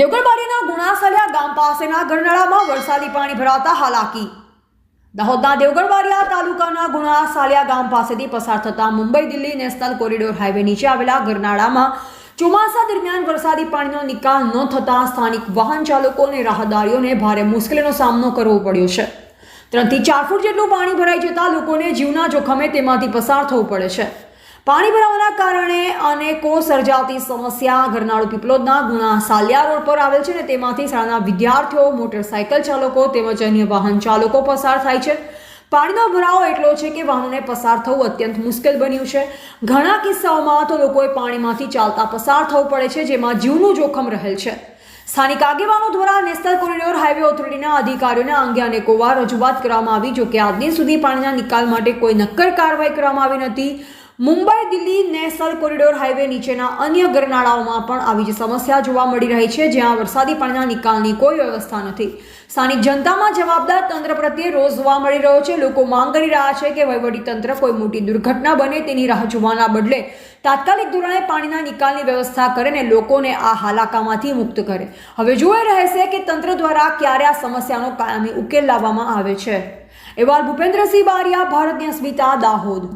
દેવગઢબારીના ગુણાસલિયા ગામ પાસેના ગરનાળામાં વરસાદી પાણી ભરાતા હાલાકી. દાહોદના દેવગઢબારિયા તાલુકાના ગુણાસાલિયા ગામ પાસેથી પસાર થતા Mumbai Delhi national corridor highway નીચે આવેલા ગરનાળામાં ચોમાસા દરમિયાન વરસાદી પાણીનો નિકાલ ન થતાં સ્થાનિક વાહન ચાલકો અને રાહદારીઓને ભારે મુશ્કેલીનો સામનો કરવો પડ્યો છે. ત્રણથી ચાર ફૂટ જેટલું પાણી ભરાઈ જતાં લોકોને જીવના જોખમે તેમાંથી પસાર થવું પડે છે. પાણી ભરાવાના કારણે અનેકો સર્જાતી સમસ્યા ગરનાળુ પીપલોદના ગુણા સાલિયા રોડ પર આવેલ છે અને તેમાંથી શાળાના વિદ્યાર્થીઓ, મોટરસાયકલ ચાલકો તેમજ અન્ય વાહન ચાલકો પસાર થાય છે. પાણીનો ભરાવો એટલો છે કે વાહનોને પસાર થવું અત્યંત મુશ્કેલ બન્યું છે. ઘણા કિસ્સાઓમાં તો લોકોએ પાણીમાંથી ચાલતા પસાર થવું પડે છે, જેમાં જીવનું જોખમ રહેલ છે. સ્થાનિક આગેવાનો દ્વારા નેશનલ કોરિડોર હાઈવે ઓથોરિટીના અધિકારીઓને આ અંગે અનેકો વાર રજૂઆત કરવામાં આવી જોકે આજની સુધી પાણીના નિકાલ માટે કોઈ નક્કર કાર્યવાહી કરવામાં આવી નથી. Mumbai Delhi national corridor highway નીચેના અન્ય ગરનાળાઓમાં પણ આવી જ સમસ્યા જોવા મળી રહી છે, જ્યાં વરસાદી પાણીના નિકાલની કોઈ વ્યવસ્થા નથી. સ્થાનિક જનતામાં જવાબદાર તંત્ર પ્રત્યે રોષ જોવા મળી રહ્યો છે. લોકો માંગ કરી રહ્યા છે કે વહીવટીતંત્ર કોઈ મોટી દુર્ઘટના બને તેની રાહ જોવાના બદલે તાત્કાલિક ધોરણે પાણીના નિકાલની વ્યવસ્થા કરે ને લોકોને આ હાલાકામાંથી મુક્ત કરે. હવે જોઈ રહેશે કે તંત્ર દ્વારા ક્યારે આ સમસ્યાનો કાયમી ઉકેલ લાવવામાં આવે છે. એવા ભૂપેન્દ્રસિંહ બારિયા ભારતની અસ્મિતા દાહોદ.